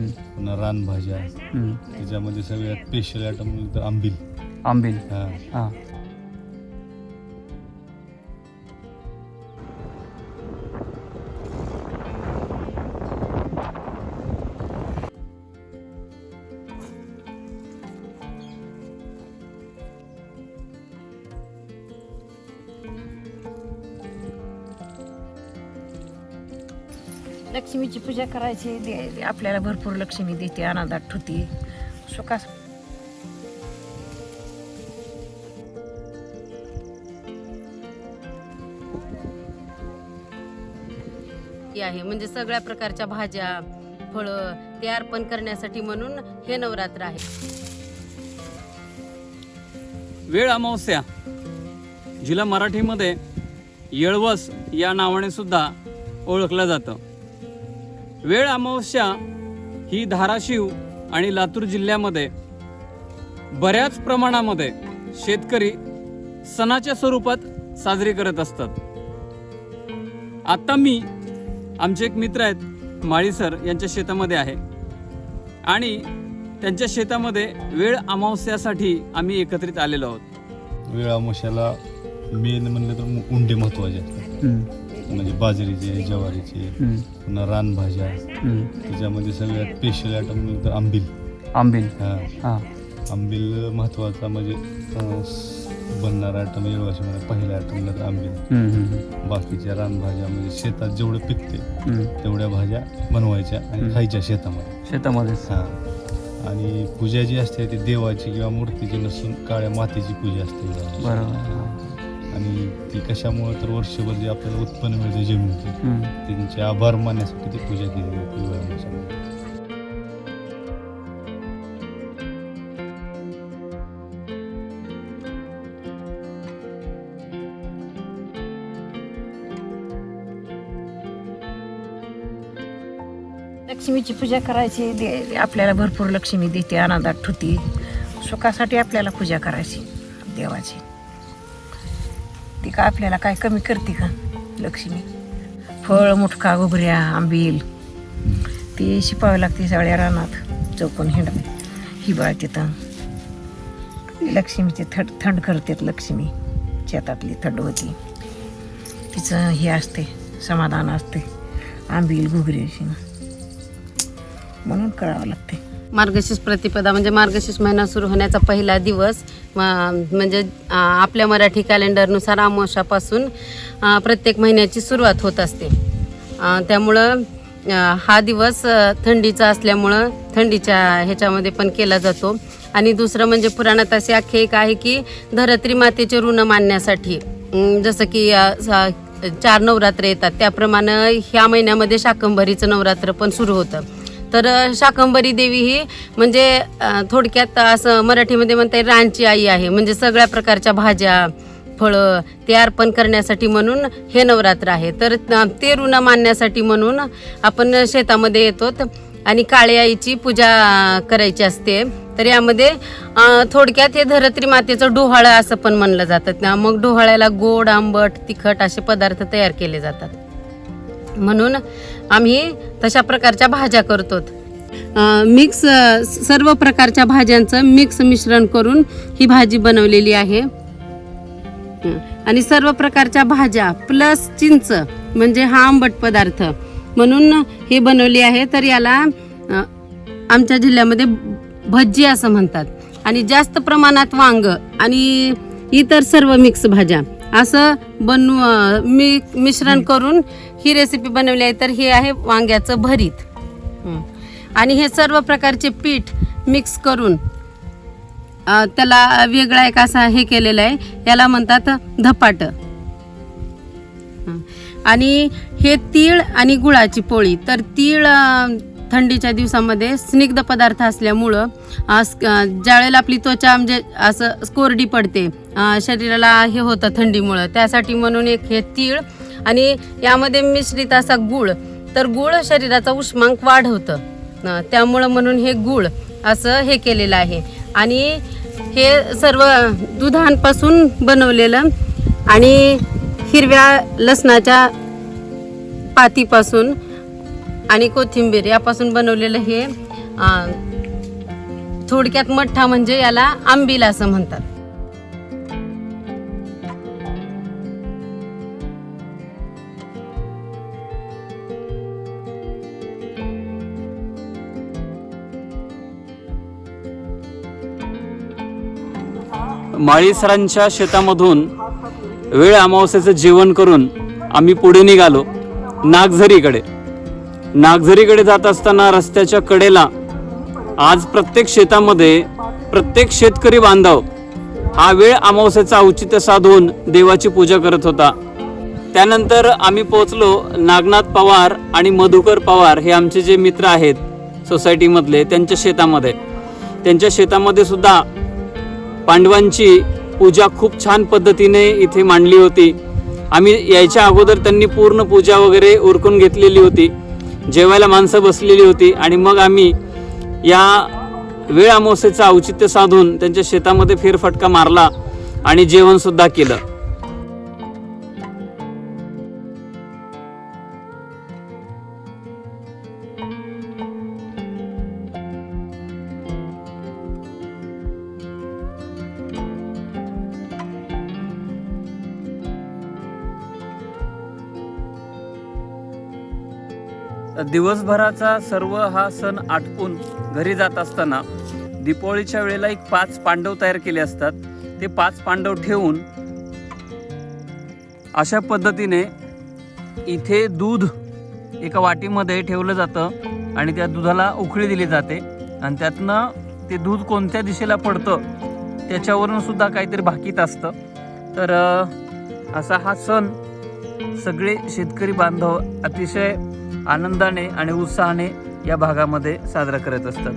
पुन्हा रानभाज्या. त्याच्यामध्ये सगळ्यात स्पेशल आयटम म्हणजे तर आंबील. आंबील. हा. हां. लक्ष्मीची पूजा करायची दे- आपल्याला भरपूर लक्ष्मी देते आनंदात ठुती सुखास ही आहे म्हणजे सगळ्या प्रकारच्या भाज्या फळं ते अर्पण करण्यासाठी म्हणून हे नवरात्र आहे. वेळ अमावस्या. जिला मराठीमध्ये येळवस या नावाने सुद्धा ओळखलं जातं. वेळ अमावस्या ही धाराशिव आणि लातूर जिल्ह्यामध्ये बऱ्याच प्रमाणामध्ये शेतकरी सणाच्या स्वरूपात साजरी करत असतात. आता मी आमचे एक मित्र आहेत माळी सर यांच्या शेतामध्ये आहे. आणि त्यांच्या शेतामध्ये वेळ अमावस्यासाठी आम्ही एकत्रित आलेलो आहोत. वेळ अमावस्याला मेन म्हणलं तर उंडे महत्त्वाचे म्हणजे बाजरीचे ज्वारीचे पुन्हा रानभाज्या त्याच्यामध्ये सगळ्यात स्पेशल आयटम म्हणजे आंबील. आंबील. हा. हां. आंबील महत्त्वाचा म्हणजे अं, स- बनणारा आयटम येळवाशीमध्ये पहिला आयटम म्हणजे तर आंबील बाकीच्या रानभाज्या म्हणजे शेतात जेवढं पिकते तेवढ्या भाज्या बनवायच्या आणि खायच्या शेतामध्ये. शेतामध्येच हा. आणि पूजा जी असते ती देवाची किंवा मूर्तीची नसून काळ्या मातीची पूजा असते. बरोबर. ती कशामुळे तर वर्षभर जे आपल्याला उत्पन्न मिळते जमिनीतून हम्म. त्यांचे आभार मानण्यासाठी ती पूजा केली जाते. लक्ष्मीची पूजा करायची दे- आपल्याला भरपूर लक्ष्मी देते आनंदात ठुती सुखासाठी आपल्याला पूजा करायची देवाची ती का आपल्याला काय कमी करते का लक्ष्मी? फळ मुटका घुबऱ्या आंबील. ती शिपावी लागते सगळ्या रानात चौकून हिंड हिबाळ तिथं. लक्ष्मीचे थंड थंड करतात लक्ष्मी. शेतातली थंड होती. तिचं हे असते समाधान असते. आंबील घुगऱ्याची म्हणून करावं लागते. मार्गशीर्ष प्रतिपदा म्हणजे मार्गशीर्ष महिना सुरू होण्याचा पहिला दिवस. म्हणजे आपल्या मराठी कॅलेंडरनुसार अमावस्यापासून प्रत्येक महिन्याची सुरुवात होत असते. त्यामुळं हा दिवस थंडीचा असल्यामुळं थंडीच्या ह्याच्यामध्ये पण केला जातो. आणि दुसरं म्हणजे पुराणात असे आख्यायिका आहे की धरत्री मातेचे ऋण मानण्यासाठी जसं की चार नवरात्र येतात. त्याप्रमाणे ह्या महिन्यामध्ये शाकंभरीचं नवरात्र पण सुरू होतं. तर शाकंबरी शाकंभरी देवी ही म्हणजे थोडक्यात असं मराठीमध्ये म्हणता येईल रानची आई आहे. म्हणजे सगळ्या प्रकारच्या भाज्या फळं ते अर्पण करण्यासाठी म्हणून हे नवरात्र आहे. तर ते ऋण मानण्यासाठी म्हणून आपण शेतामध्ये येतो आणि काळी आईची पूजा करायची असते. तर यामध्ये थोडक्यात हे धरत्री मातेचं डोहाळं असं पण म्हणलं जातं. त्या- मग डोहाळ्याला गोड आंबट तिखट असे पदार्थ तयार केले जातात. म्हणून आम्ही तशा प्रकारच्या भाज्या करतो मिक्स सर्व प्रकारच्या भाज्यांचं मिक्स मिश्रण करून ही भाजी बनवलेली आहे. आणि सर्व प्रकारच्या भाज्या प्लस चिंच म्हणजे हा आंबट पदार्थ. म्हणून हे बनवली आहे तर याला आमच्या जिल्ह्यामध्ये भज्जी असं म्हणतात. आणि जास्त प्रमाणात वांग आणि इतर सर्व मिक्स भाज्या. असं बनव मी मिश्रण करून ही रेसिपी बनवली आहे तर हे आहे वांग्याचं भरीत. आणि हे सर्व प्रकारचे पीठ मिक्स करून त्याला वेगळा एक असा हे केलेलं आहे याला म्हणतात धपाट. आणि हे तीळ आणि गुळाची पोळी तर तीळ थंडीच्या दिवसामध्ये स्निग्ध पदार्थ असल्यामुळं अ, ज्यावेळेला आपली त्वचा म्हणजे असं कोरडी पडते शरीराला हे होतं थंडीमुळं. त्यासाठी म्हणून एक हे तीळ आणि यामध्ये मिश्रित असा गुळ. तर गुळ शरीराचा उष्मांक वाढवतं. त्यामुळं म्हणून हे गुळ असं हे केलेलं आहे. आणि हे सर्व दुधांपासून बनवलेलं आणि हिरव्या लसणाच्या पातीपासून आणि कोथिंबीर यापासून बनवलेलं हे थोडक्यात मठ्ठा म्हणजे याला आंबील असं म्हणतात. माळी सरांच्या शेतामधून वेळ अमावस्याचं जेवण करून आम्ही पुढे निघालो नागझरीकडे. नागझरीकडे जात असताना रस्त्याच्या कडेला आज प्रत्येक शेतामध्ये प्रत्येक शेतकरी बांधव हा वेळ अमावस्याचा औचित्य साधून देवाची पूजा करत होता. त्यानंतर आम्ही पोहोचलो नागनाथ पवार आणि मधुकर पवार हे आमचे जे मित्र आहेत सोसायटीमधले त्यांच्या शेतामध्ये. त्यांच्या शेतामध्ये सुद्धा पांडवांची पूजा खूप छान पद्धतीने इथे मांडली होती. आम्ही यायच्या अगोदर त्यांनी पूर्ण पूजा वगैरे उरकून घेतलेली होती. जेवायला माणसं बसलेली होती आणि मग आम्ही या वेळ अमावस्येचं औचित्य साधून त्यांच्या शेतामध्ये फेरफटका मारला आणि जेवणसुद्धा केलं. दिवसभराचा सर्व हा सण आटपून घरी जात असताना दीपावलीच्या वेळेला एक पाच पांडव तयार केले असतात. ते पाच पांडव ठेवून अशा पद्धतीने इथे दूध एका वाटीमध्ये ठेवलं जातं आणि त्या दुधाला उकळी दिली जाते. आणि त्यातनं ते दूध कोणत्या दिशेला पडतं त्याच्यावरून सुद्धा काहीतरी भाकीत असतं. तर असा हा सण सगळे शेतकरी बांधव अतिशय आनंदाने आणि उत्साहाने या भागामध्ये साजरा करत असतात.